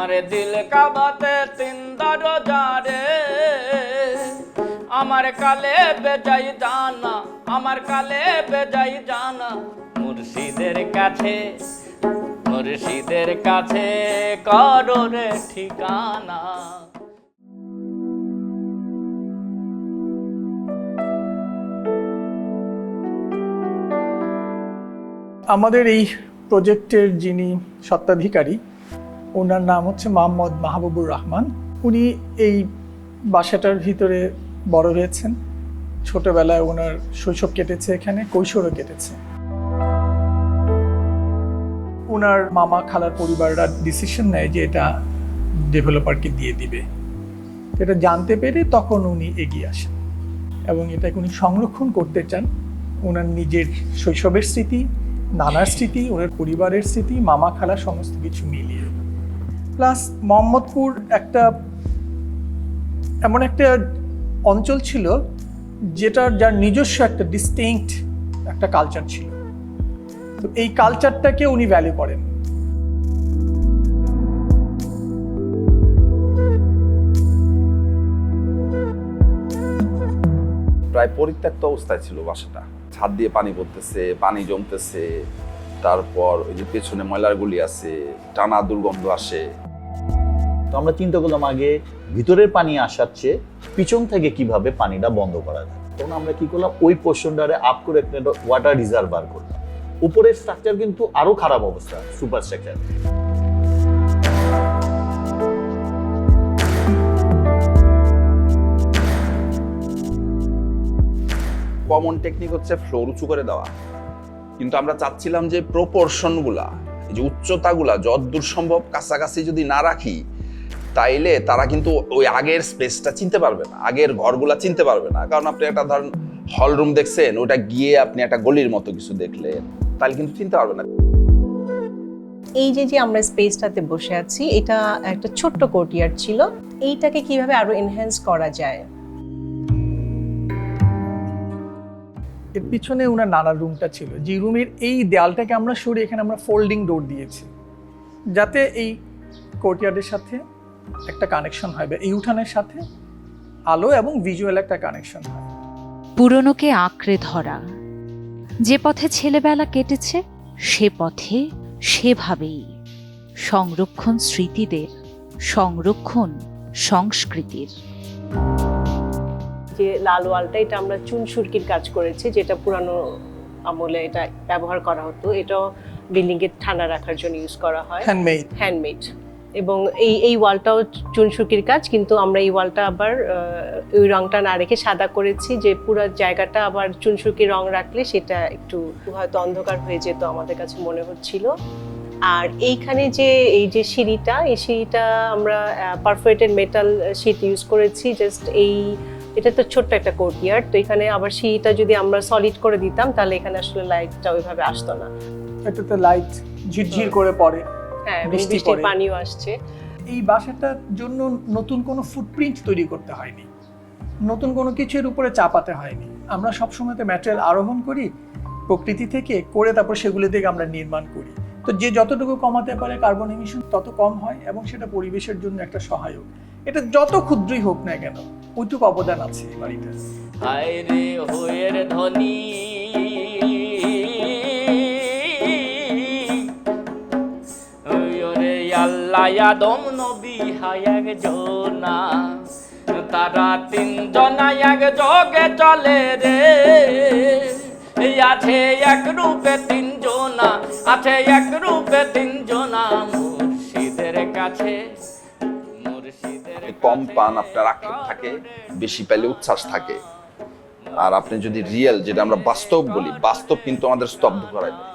আমার দিল কাবাতে তিন দরজারে আমার কালে বেজাই জানা, আমার কালে বেজাই জানা। মুর্শিদের কাছে মুর্শিদের কাছে করো রে ঠিকানা। আমাদের এই প্রজেক্টের যিনি সত্ত্বাধিকারী ওনার নাম হচ্ছে মোহাম্মদ মাহবুবুর রহমান। উনি এই বাসাটার ভিতরে বড় হয়েছেন। ছোটবেলায় ওনার শৈশব কেটেছে এখানে, কৈশোরও কেটেছে। ওনার মামা খালার পরিবাররা ডিসিশন নেয় যে এটা ডেভেলপারকে দিয়ে দিবে। এটা জানতে পেরে তখন উনি এগিয়ে আসেন এবং এটাকে উনি সংরক্ষণ করতে চান। ওনার নিজের শৈশবের স্মৃতি, নানার স্মৃতি, ওনার পরিবারের স্মৃতি মামা খালা সমস্ত কিছু মিলিয়ে। প্লাস মোহাম্মদপুর একটা এমন একটা অঞ্চল ছিল যেটার যার নিজস্ব একটা ডিস্টিংক্ট একটা কালচার ছিল। তো এই কালচারটাকে উনি ভ্যালু করেন। প্রায় পরিত্যক্ত অবস্থায় ছিল বাসাটা। ছাদ দিয়ে পানি পড়তেছে, পানি জমতেছে, তারপর ওই যে পেছনে ময়লার গুলি আছে, টানা দুর্গন্ধ আসে। তো আমরা চিন্তা করলাম আগে ভিতরের পানি আসার চেয়ে পিছন থেকে কীভাবে পানিটা বন্ধ করা যায়। তখন আমরা কি করলাম, ওই পোর্শনটারে আপ করে একটা ওয়াটার রিজার্ভার করলাম। উপরের স্ট্রাকচার কিন্তু আরও খারাপ অবস্থা সুপার স্ট্রাকচার কমন টেকনিক হচ্ছে ফ্লোর উঁচু করে দেওয়া। কিন্তু আমরা চাচ্ছিলাম যে প্রপোর্শনগুলা এই যে উচ্চতাগুলা যতদূর সম্ভব কাছাকাছি যদি না রাখি তাইলে তারা কিন্তু ওই আগের স্পেসটা চিনতে পারবে না আগের ঘরগুলা চিনতে পারবে না। কারণ আপনি একটা ধরেন হল রুম দেখছেন ওটা গিয়ে আপনি একটা গলির মতো কিছু দেখলেন তাহলে কিন্তু চিনতে পারবে না। এই যে যে আমরা স্পেসটাতে বসে আছি এটা একটা ছোট্ট কোর্টিয়ার ছিল। এইটাকে কীভাবে আরও এনহ্যান্স করা যায়? এর পিছনে ওনার নানা রুমটা ছিল যে রুমের এই দেয়ালটাকে আমরা সরিয়ে এখানে আমরা ফোল্ডিং ডোর দিয়েছি। যাতে এই কোর্টইয়ার্ডের সাথে একটা কানেকশন হয় বা এই উঠানের সাথে আলো এবং ভিজুয়াল একটা কানেকশন হয়। পুরনোকে আঁকড়ে ধরা যে পথে ছেলেবেলা কেটেছে সে পথে সেভাবেই। সংরক্ষণ স্মৃতিদের সংরক্ষণ সংস্কৃতির। যে লাল ওয়ালটা এটা আমরা চুন সুরকির কাজ করেছি যেটা পুরানো আমলে এটা ব্যবহার করা হতো। এটাও বিল্ডিং এ ঠান্ডা রাখার জন্য ইউজ করা হয়। হ্যান্ডমেড হ্যান্ডমেড এবং এই এই ওয়ালটাও চুনসুকির কাজ, কিন্তু আমরা এই ওয়ালটা আবার ওই রংটা না রেখে সাদা করেছি যে পুরো জায়গাটা আবার চুনসুকি রং রাখলে সেটা একটু হয়তো অন্ধকার হয়ে যেত আমাদের কাছে মনে হচ্ছিল। আর এইখানে যে, এই যে সিঁড়িটা, এই সিঁড়িটা আমরা পারফেক্টেড মেটাল শিট ইউজ করেছি জাস্ট এই, এটা তো ছোট্ট একটা কোর্টিয়ার্ড তো এখানে আবার সিঁড়িটা যদি আমরা সলিড করে দিতাম, তাহলে এখানে আসলে লাইটটা ওইভাবে আসতো না। এটাতে লাইট ঝিরঝির করে পড়ে। হ্যাঁ বৃষ্টির পানিও আসছে। এই বাসাটার জন্য নতুন কোনো ফুটপ্রিন্ট তৈরি করতে হয়নি। নতুন কোনো কিছুর উপরে চাপাতে হয়নি। আমরা সবসময় তো ম্যাটেরিয়াল আরোহণ করি প্রকৃতি থেকে করে তারপর সেগুলি থেকে আমরা নির্মাণ করি। তো যে যতটুকু কমাতে পারে কার্বন এমিশন তত কম হয় এবং সেটা পরিবেশের জন্য একটা সহায়ক। এটা যত ক্ষুদ্রই হোক না কেন ওইটুকু অবদান আছে এই বাড়িটার। হায় রে হয়ের ধনী। আদম নবী হায়াক জোনা। তারা তিনজনা এক যোগে চলে রে। আছে এক রূপে তিনজনা আছে এক রূপে তিনজনা মুর্শিদের কাছে। কম পান আপনার আক্ষেপ থাকে বেশি পেলে উচ্ছ্বাস থাকে। আর আপনি যদি রিয়েল যেটা আমরা বাস্তব বলি বাস্তব কিন্তু আমাদের স্তব্ধ করাই দেয়।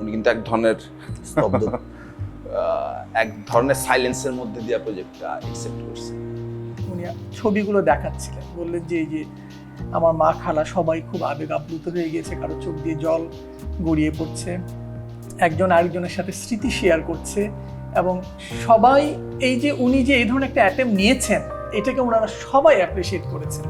উনি কিন্তু এক ধরনের স্তব্ধ। এক ধরনের সাইলেন্সের মধ্যে দিয়ে প্রজেক্টটা অ্যাকসেপ্ট করছে। উনি ছবিগুলো দেখাচ্ছিলেন, বললেন যে এই যে আমার মা খালা সবাই খুব আবেগ আপ্লুত হয়ে গিয়েছে কারও চোখ দিয়ে জল গড়িয়ে পড়ছে। একজন আরেকজনের সাথে স্মৃতি শেয়ার করছে এবং সবাই এই যে উনি যে এই ধরনের একটা অ্যাটেম্প নিয়েছেন, এটাকে ওনারা সবাই অ্যাপ্রিসিয়েট করেছেন।